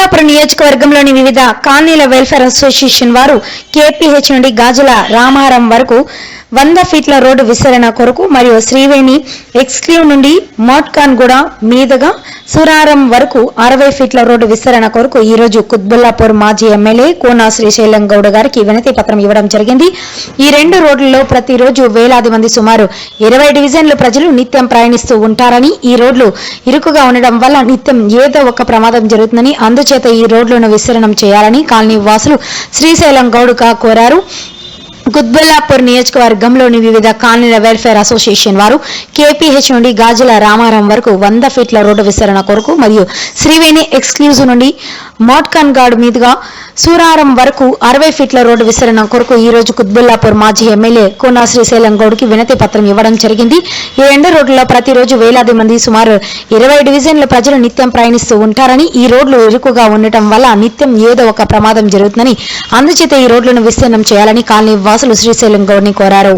అమలాపురం నియోజకవర్గంలోని వివిధ కాలనీల వెల్ఫేర్ అసోసియేషన్ వారు కేపీహెచ్ నుండి గాజుల రామారం వరకు వంద ఫీట్ల రోడ్డు విస్తరణ కొరకు మరియు శ్రీవేణి ఎక్స్క్లూవ్ నుండి మోట్కాన్ గూడ మీదుగా సురారం వరకు అరవై ఫీట్ల రోడ్డు విస్తరణ కొరకు ఈ రోజు కుత్బుల్లాపూర్ మాజీ ఎమ్మెల్యే కోనా శ్రీశైలం గౌడ్ గారికి వినతి పత్రం ఇవ్వడం జరిగింది. ఈ రెండు రోడ్లలో ప్రతిరోజు వేలాది మంది సుమారు ఇరవై డివిజన్లు ప్రజలు నిత్యం ప్రయాణిస్తూ ఉంటారని ఈ రోడ్లు ఇరుకుగా ఉండడం వల్ల నిత్యం ఏదో ఒక ప్రమాదం జరుగుతుందని అందుచేత ఈ రోడ్లను విస్తరణం చేయాలని కాలనీ వాసులు శ్రీశైలం గౌడ్గా కోరారు. గుద్బుల్లాపూర్ నియోజకవర్గంలోని వివిధ కాలనీల వెల్ఫేర్ అసోసియేషన్ వారు కేపీహెచ్ నుండి గాజుల రామారం వరకు వంద ఫీట్ల రోడ్డు విస్తరణ కొరకు మరియు శ్రీవేణి ఎక్స్క్లూజివ్ నుండి మోట్కన్ గార్డ్ మీదుగా సూరారం వరకు అరవై ఫీట్ల రోడ్డు విస్తరణ కొరకు ఈ రోజు కుత్బుల్లాపూర్ మాజీ ఎమ్మెల్యే కోనా శ్రీశైలం గౌడ్కి వినతి పత్రం ఇవ్వడం జరిగింది. ఈ రెండు రోడ్లలో ప్రతిరోజు వేలాది మంది సుమారు ఇరవై డివిజన్ల ప్రజలు నిత్యం ప్రయాణిస్తూ ఉంటారని ఈ రోడ్లు ఇరుకుగా ఉండటం వల్ల నిత్యం ఏదో ఒక ప్రమాదం జరుగుతుందని అందుచేత ఈ రోడ్లను విస్తీర్ణం చేయాలని కాలనీ వాసులు శ్రీశైలం గౌడ్ని కోరారు.